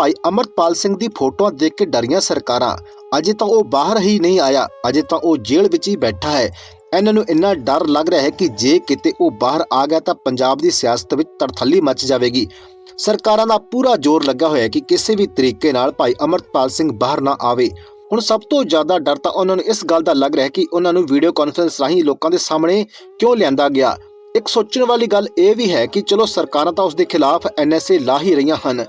ਭਾਈ ਅਮਰਤਪਾਲ ਸਿੰਘ ਦੀ ਫੋਟੋਆਂ ਦੇਖ ਕੇ ਡਰੀਆਂ ਸਰਕਾਰਾਂ। ਅਜੇ ਤਾਂ ਉਹ ਬਾਹਰ ਹੀ ਨਹੀਂ ਆਇਆ। ਅਜੇ ਤਾਂ ਉਹ ਜੇਲ੍ਹ ਵਿੱਚ ਹੀ ਬੈਠਾ ਹੈ। ਇਹਨਾਂ ਨੂੰ ਇੰਨਾ ਡਰ ਲੱਗ ਰਿਹਾ ਹੈ ਕਿ ਜੇ ਕਿਤੇ ਉਹ ਬਾਹਰ ਆ ਗਿਆ ਤਾਂ ਪੰਜਾਬ ਦੀ ਸਿਆਸਤ ਵਿੱਚ ਤੜਥੱਲੀ ਮਚ ਜਾਵੇਗੀ। ਸਰਕਾਰਾਂ ਦਾ ਪੂਰਾ ਜ਼ੋਰ ਲੱਗਾ ਹੋਇਆ ਹੈ ਕਿ ਕਿਸੇ ਵੀ ਤਰੀਕੇ ਨਾਲ ਭਾਈ ਅਮਰਤਪਾਲ ਸਿੰਘ ਬਾਹਰ ਨਾ ਆਵੇ। ਹੁਣ ਸਭ ਤੋਂ ਜ਼ਿਆਦਾ ਡਰ ਤਾਂ ਉਹਨਾਂ ਨੂੰ ਇਸ ਗੱਲ ਦਾ ਲੱਗ ਰਿਹਾ ਹੈ ਕਿ ਉਹਨਾਂ ਨੂੰ ਵੀਡੀਓ ਕਾਨਫਰੰਸ ਰਾਹੀਂ ਲੋਕਾਂ ਦੇ ਸਾਹਮਣੇ ਕਿਉਂ ਲਿਆਂਦਾ ਗਿਆ। ਇੱਕ ਸੋਚਣ ਵਾਲੀ ਗੱਲ ਇਹ ਵੀ ਹੈ ਕਿ ਚਲੋ ਸਰਕਾਰਾਂ ਤਾਂ ਉਸ ਦੇ ਖਿਲਾਫ ਐਨਐਸਏ ਲਾ ਹੀ ਰਹੀਆਂ ਹਨ।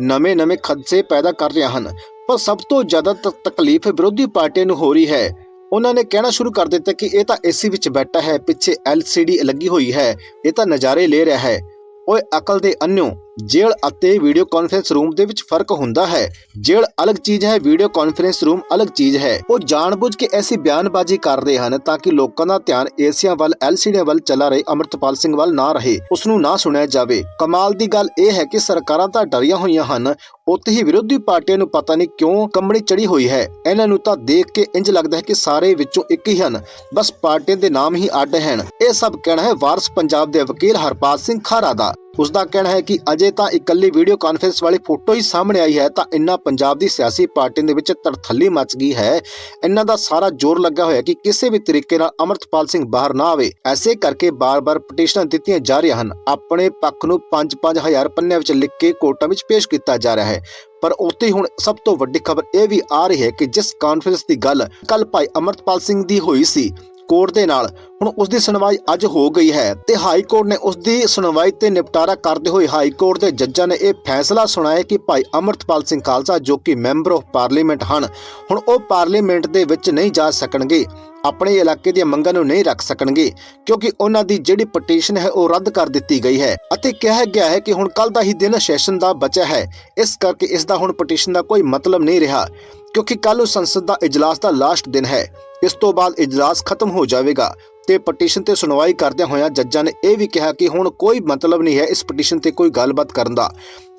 ਨਵੇਂ-ਨਵੇਂ ਖਦਸ਼ੇ ਪੈਦਾ ਕਰ ਰਿਹਾ ਹਨ। ਪਰ ਸਭ ਤੋਂ ਜ਼ਿਆਦਾ ਤ- ਤਕਲੀਫ ਵਿਰੋਧੀ ਪਾਰਟੀਆਂ ਨੂੰ ਹੋ ਰਹੀ ਹੈ। ਉਹਨਾਂ ਨੇ ਕਹਿਣਾ ਸ਼ੁਰੂ ਕਰ ਦਿੱਤਾ ਕਿ ਇਹ ਤਾਂ ਏਸੀ ਵਿੱਚ ਬੈਠਾ ਹੈ, ਪਿੱਛੇ ਐਲਸੀਡੀ ਲੱਗੀ ਹੋਈ ਹੈ। ਇਹ ਤਾਂ ਨਜ਼ਾਰੇ ਲੈ ਰਿਹਾ ਹੈ। ਓਏ ਅਕਲ ਦੇ ਅੰਨਿਓ ਜੇਲ੍ਹ ਅਤੇ ਵੀਡੀਓ ਕਾਨਫਰੰਸ ਰੂਮ ਦੇ ਵਿੱਚ ਫ਼ਰਕ ਹੁੰਦਾ ਹੈ। ਜੇਲ੍ਹ ਅਲੱਗ ਚੀਜ਼ ਹੈ ਵੀਡੀਓ ਕਾਨਫਰੰਸ ਰੂਮ ਅਲੱਗ ਚੀਜ਼ ਹੈ। ਉਹ ਜਾਣਬੁੱਝ ਕੇ ਐਸੀ ਬਿਆਨਬਾਜ਼ੀ ਕਰ ਰਹੇ ਹਨ ਤਾਂ ਕਿ ਲੋਕਾਂ ਦਾ ਧਿਆਨ ਏਸੀਆਂ ਵੱਲ ਐਲਸੀਡੀ ਵੱਲ ਚਲਾ ਰਹੇ ਅਮਰਤਪਾਲ ਸਿੰਘ ਵੱਲ ਨਾ ਰਹੇ। ਉਸ ਨੂੰ ਨਾ ਸੁਣਿਆ ਜਾਵੇ। ਕਮਾਲ ਦੀ ਗੱਲ ਇਹ ਹੈ ਕਿ ਸਰਕਾਰਾਂ ਤਾਂ ਡਰੀਆਂ ਹੋਈਆਂ ਹਨ। ਉੱਥੇ ਹੀ ਵਿਰੋਧੀ ਪਾਰਟੀਆਂ ਨੂੰ ਪਤਾ ਨਹੀਂ ਕਿਉਂ ਕੰਬਣੀ ਚੜੀ ਹੋਈ ਹੈ। ਇਹਨਾਂ ਨੂੰ ਤਾਂ ਦੇਖ ਕੇ ਇੰਜ ਲੱਗਦਾ ਹੈ ਕਿ ਸਾਰੇ ਵਿੱਚੋਂ ਇੱਕ ਹੀ ਹਨ। ਬਸ ਪਾਰਟੀਆਂ ਦੇ ਨਾਮ ਹੀ ਅੱਡ ਹਨ। ਇਹ ਸਭ ਕਹਿਣਾ ਹੈ ਵਾਰਸ ਪੰਜਾਬ ਦੇ ਵਕੀਲ ਹਰਪਾਲ ਸਿੰਘ ਖਾਰਾ ਦਾ। ਉਸ ਦਾ ਕਹਿਣਾ ਹੈ ਕਿ ਅਜੇ ਤਾਂ ਇਕੱਲੀ ਵੀਡੀਓ ਕਾਨਫਰੰਸ ਵਾਲੀ ਫੋਟੋ ਹੀ ਸਾਹਮਣੇ ਆਈ ਹੈ, ਤਾਂ ਇੰਨਾ ਪੰਜਾਬ ਦੀ ਸਿਆਸੀ ਪਾਰਟੀਆਂ ਦੇ ਵਿੱਚ ਤੜਥੱਲੀ ਮਚ ਗਈ ਹੈ। ਇਹਨਾਂ ਦਾ ਸਾਰਾ ਜ਼ੋਰ ਲੱਗਾ ਹੋਇਆ ਕਿ ਕਿਸੇ ਵੀ ਤਰੀਕੇ ਨਾਲ ਅਮਰਤਪਾਲ ਸਿੰਘ ਬਾਹਰ ਨਾ ਆਵੇ। ਐਸੇ ਕਰਕੇ ਬਾਰ-ਬਾਰ ਪਟੀਸ਼ਨਾਂ ਦਿੱਤੀਆਂ ਜਾ ਰਹੀਆਂ ਹਨ। ਆਪਣੇ ਪੱਖ ਨੂੰ 5-5000 ਪੰਨਿਆਂ ਵਿੱਚ ਲਿਖ ਕੇ ਕੋਰਟਾਂ ਵਿੱਚ ਪੇਸ਼ ਕੀਤਾ ਜਾ ਰਿਹਾ ਹੈ। ਪਰ ਉੱਥੇ ਹੁਣ ਸਭ ਤੋਂ ਵੱਡੀ ਖਬਰ ਇਹ ਵੀ ਆ ਰਹੀ ਹੈ ਕਿ ਜਿਸ ਕਾਨਫਰੰਸ ਦੀ ਗੱਲ ਕੱਲ ਭਾਈ ਅਮਰਤਪਾਲ ਸਿੰਘ ਦੀ ਹੋਈ ਸੀ ਕੋਰਟ ਦੇ ਨਾਲ। ਹੁਣ ਉਸ ਦੀ ਸੁਣਵਾਈ ਅੱਜ ਹੋ ਗਈ ਹੈ ਤੇ ਹਾਈ ਕੋਰਟ ਨੇ ਉਸ ਦੀ ਸੁਣਵਾਈ ਤੇ ਨਿਪਟਾਰਾ ਕਰਦੇ ਹੋਏ ਹਾਈ ਕੋਰਟ ਦੇ ਜੱਜਾਂ ਨੇ ਇਹ ਫੈਸਲਾ ਸੁਣਾਇਆ ਕਿ ਭਾਈ ਅਮਰਤਪਾਲ ਸਿੰਘ ਖਾਲਸਾ ਜੋ ਕਿ ਮੈਂਬਰ ਆਫ ਪਾਰਲੀਮੈਂਟ ਹਨ, ਹੁਣ ਉਹ ਪਾਰਲੀਮੈਂਟ ਦੇ ਵਿੱਚ ਨਹੀਂ ਜਾ ਸਕਣਗੇ। ਆਪਣੇ ਇਲਾਕੇ ਦੀਆਂ ਮੰਗਾਂ ਨੂੰ ਨਹੀਂ ਰੱਖ ਸਕਣਗੇ, ਕਿਉਂਕਿ ਉਹਨਾਂ ਦੀ ਜਿਹੜੀ ਪਟੀਸ਼ਨ ਹੈ ਉਹ ਰੱਦ ਕਰ ਦਿੱਤੀ ਗਈ ਹੈ ਅਤੇ ਕਿਹਾ ਗਿਆ ਹੈ ਕਿ ਹੁਣ ਕੱਲ ਦਾ ਹੀ ਦਿਨ ਸੈਸ਼ਨ ਦਾ ਬਚਿਆ ਹੈ। ਇਸ ਕਰਕੇ ਇਸ ਦਾ ਹੁਣ ਪਟੀਸ਼ਨ ਦਾ ਕੋਈ ਮਤਲਬ ਨਹੀਂ ਰਿਹਾ, ਕਿਉਂਕਿ ਕੱਲ ਨੂੰ ਸੰਸਦ ਦਾ ਇਜਲਾਸ ਦਾ ਲਾਸਟ ਦਿਨ ਹੈ। ਇਸ ਤੋਂ ਬਾਅਦ ਇਜਲਾਸ ਖਤਮ ਹੋ ਜਾਵੇਗਾ ਤੇ ਪਟੀਸ਼ਨ ਤੇ ਸੁਣਵਾਈ ਕਰਦਿਆਂ ਹੋਇਆਂ ਜੱਜਾਂ ਨੇ ਇਹ ਵੀ ਕਿਹਾ ਕਿ ਹੁਣ ਕੋਈ ਮਤਲਬ ਨਹੀਂ ਹੈ ਇਸ ਪਟੀਸ਼ਨ ਤੇ ਕੋਈ ਗੱਲਬਾਤ ਕਰਨ ਦਾ।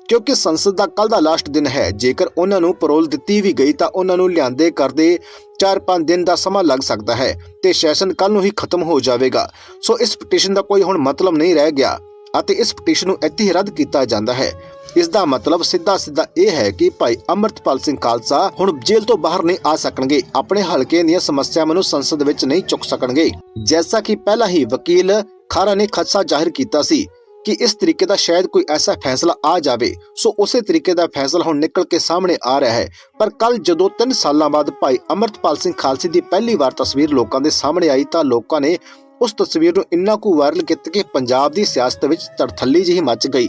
ਕਿਉਂਕਿ ਸੰਸਦ ਦਾ ਕੱਲ ਦਾ ਲਾਸਟ ਦਿਨ ਹੈ, ਜੇਕਰ ਉਹਨਾਂ ਨੂੰ ਪਰੋਲ ਦਿੱਤੀ ਵੀ ਗਈ ਤਾਂ ਉਹਨਾਂ ਨੂੰ ਲਿਆਂਦੇ ਕਰਦੇ 4-5 ਦਿਨ ਦਾ ਸਮਾਂ ਲੱਗ ਸਕਦਾ ਹੈ ਤੇ ਸੈਸ਼ਨ ਕੱਲ ਨੂੰ ਹੀ ਖਤਮ ਹੋ ਜਾਵੇਗਾ। ਸੋ ਇਸ ਪਟੀਸ਼ਨ ਦਾ ਕੋਈ ਹੁਣ ਮਤਲਬ ਨਹੀਂ ਰਹਿ ਗਿਆ ਅਤੇ ਇਸ ਪਟੀਸ਼ਨ ਨੂੰ ਇੱਥੇ ਹੀ ਰੱਦ ਕੀਤਾ ਜਾਂਦਾ ਹੈ। ਇਸ ਦਾ ਮਤਲਬ ਸਿੱਧਾ ਸਿੱਧਾ ਇਹ ਹੈ ਕਿ ਭਾਈ ਅਮਰਤਪਾਲ ਸਿੰਘ ਖਾਲਸਾ ਹੁਣ ਜੇਲ੍ਹ ਤੋਂ ਬਾਹਰ ਨਹੀਂ ਆ ਸਕਣਗੇ, ਆਪਣੇ ਹਲਕੇ ਦੀਆਂ ਸਮੱਸਿਆਵਾਂ ਨੂੰ ਸੰਸਦ ਵਿੱਚ ਨਹੀਂ ਚੁੱਕ ਸਕਣਗੇ। ਜੈਸਾ ਕਿ ਪਹਿਲਾਂ ਹੀ ਵਕੀਲ ਖਾਰਾ ਨੇ ਖਦਸ਼ਾ ਜ਼ਾਹਿਰ ਕੀਤਾ ਸੀ ਕਿ ਇਸ ਤਰੀਕੇ ਦਾ ਸ਼ਾਇਦ ਕੋਈ ਐਸਾ ਫੈਸਲਾ ਆ ਜਾਵੇ, ਸੋ ਉਸੇ ਤਰੀਕੇ ਦਾ ਫੈਸਲਾ ਹੁਣ ਨਿਕਲ ਕੇ ਸਾਹਮਣੇ ਆ ਰਿਹਾ ਹੈ। ਪਰ ਕੱਲ ਜਦੋਂ 3 ਸਾਲਾਂ ਬਾਅਦ ਭਾਈ ਅਮਰਤਪਾਲ ਸਿੰਘ ਖਾਲਸੇ ਦੀ ਪਹਿਲੀ ਵਾਰ ਤਸਵੀਰ ਲੋਕਾਂ ਦੇ ਸਾਹਮਣੇ ਆਈ ਤਾਂ ਲੋਕਾਂ ਨੇ ਉਸ ਤਸਵੀਰ ਨੂੰ ਇੰਨਾ ਕੁ ਵਾਇਰਲ ਕੀਤਾ ਕਿ ਪੰਜਾਬ ਦੀ ਸਿਆਸਤ ਵਿੱਚ ਤੜਥੱਲੀ ਜਿਹੀ ਮਚ ਗਈ।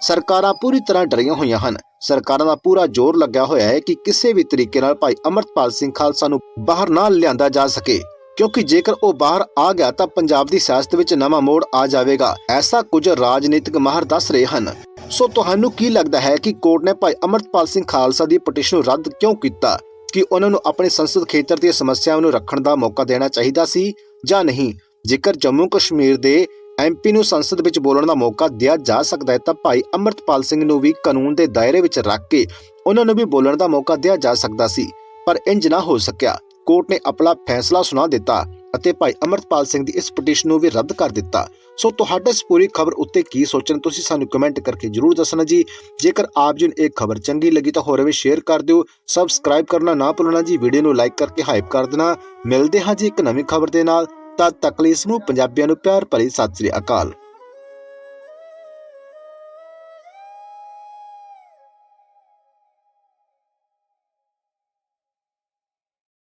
ਸਰਕਾਰਾਂ ਪੂਰੀ ਤਰ੍ਹਾਂ ਡਰੀਆਂ ਹੋਈਆਂ ਹਨ। ਸਰਕਾਰਾਂ ਦਾ ਪੂਰਾ ਜ਼ੋਰ ਲੱਗਿਆ ਹੋਇਆ ਹੈ ਕਿ ਕਿਸੇ ਵੀ ਤਰੀਕੇ ਨਾਲ ਭਾਈ ਅਮਰਤਪਾਲ ਸਿੰਘ ਖਾਲਸਾ ਨੂੰ ਬਾਹਰ ਨਾ ਲਿਆਂਦਾ ਜਾ ਸਕੇ। ਕਿਉਂਕਿ ਜੇਕਰ ਉਹ ਬਾਹਰ ਆ ਗਿਆ ਤਾਂ ਪੰਜਾਬ ਦੀ ਸਿਆਸਤ ਵਿੱਚ ਨਵਾਂ ਮੋੜ ਆ ਜਾਵੇਗਾ। ਐਸਾ ਕੁਝ ਰਾਜਨੀਤਿਕ ਮਾਹਰ ਦੱਸ ਰਹੇ ਹਨ। ਸੋ ਤੁਹਾਨੂੰ ਕੀ ਲੱਗਦਾ ਹੈ ਕਿ ਕੋਰਟ ਨੇ ਭਾਈ ਅਮਰਤਪਾਲ ਸਿੰਘ ਖਾਲਸਾ ਦੀ ਪਟੀਸ਼ਨ ਨੂੰ ਰੱਦ ਕਿਉਂ ਕੀਤਾ? ਕਿ ਉਹਨਾਂ ਨੂੰ ਆਪਣੇ ਸੰਸਦ ਖੇਤਰ ਦੀਆਂ ਸਮੱਸਿਆਵਾਂ ਨੂੰ ਰੱਖਣ ਦਾ ਮੌਕਾ ਦੇਣਾ ਚਾਹੀਦਾ ਸੀ ਜਾਂ ਨਹੀਂ? ਜੇਕਰ ਜੰਮੂ ਕਸ਼ਮੀਰ ਦੇ ਐਮਪੀ ਨੂੰ ਸੰਸਦ ਵਿੱਚ ਬੋਲਣ ਦਾ ਮੌਕਾ ਦਿਆ ਜਾ ਸਕਦਾ ਹੈ ਤਾਂ ਭਾਈ ਅਮਰਤਪਾਲ ਸਿੰਘ ਨੂੰ ਵੀ ਕਾਨੂੰਨ ਦੇ ਦਾਇਰੇ ਵਿੱਚ ਰੱਖ ਕੇ ਉਹਨਾਂ ਨੂੰ ਵੀ ਬੋਲਣ ਦਾ ਮੌਕਾ ਦਿਆ ਜਾ ਸਕਦਾ ਸੀ, ਪਰ ਇੰਜ ਨਾ ਹੋ ਸਕਿਆ। ਕੋਰਟ ਨੇ ਆਪਣਾ ਫੈਸਲਾ ਸੁਣਾ ਦਿੱਤਾ ਅਤੇ ਭਾਈ ਅਮਰਤਪਾਲ ਸਿੰਘ ਦੀ ਇਸ ਪਟੀਸ਼ਨ ਨੂੰ ਵੀ ਰੱਦ ਕਰ ਦਿੱਤਾ। ਸੋ ਤੁਹਾਡੇ ਇਸ ਪੂਰੀ ਖਬਰ ਉੱਤੇ ਕੀ ਸੋਚਣ ਤੁਸੀਂ ਸਾਨੂੰ ਕਮੈਂਟ ਕਰਕੇ ਜਰੂਰ ਦੱਸਣਾ ਜੀ। ਜੇਕਰ ਆਪ ਜੀ ਨੂੰ ਇਹ ਖਬਰ ਚੰਗੀ ਲੱਗੀ ਤਾਂ ਹੋਰ ਵੀ ਸ਼ੇਅਰ ਕਰ ਦਿਓ। ਸਬਸਕ੍ਰਾਈਬ ਕਰਨਾ ਨਾ ਭੁੱਲਣਾ ਜੀ। ਵੀਡੀਓ ਨੂੰ ਲਾਈਕ ਕਰਕੇ ਹਾਈਪ ਕਰ ਦੇਣਾ। ਮਿਲਦੇ ਹਾਂ ਜੀ ਇੱਕ ਨਵੀਂ ਖਬਰ ਦੇ ਨਾਲ। ਤਦ ਤੱਕ ਨੂੰ ਪੰਜਾਬੀਆਂ ਨੂੰ ਪਿਆਰ ਭਰੀ ਸਤਿ ਸ੍ਰੀ ਅਕਾਲ।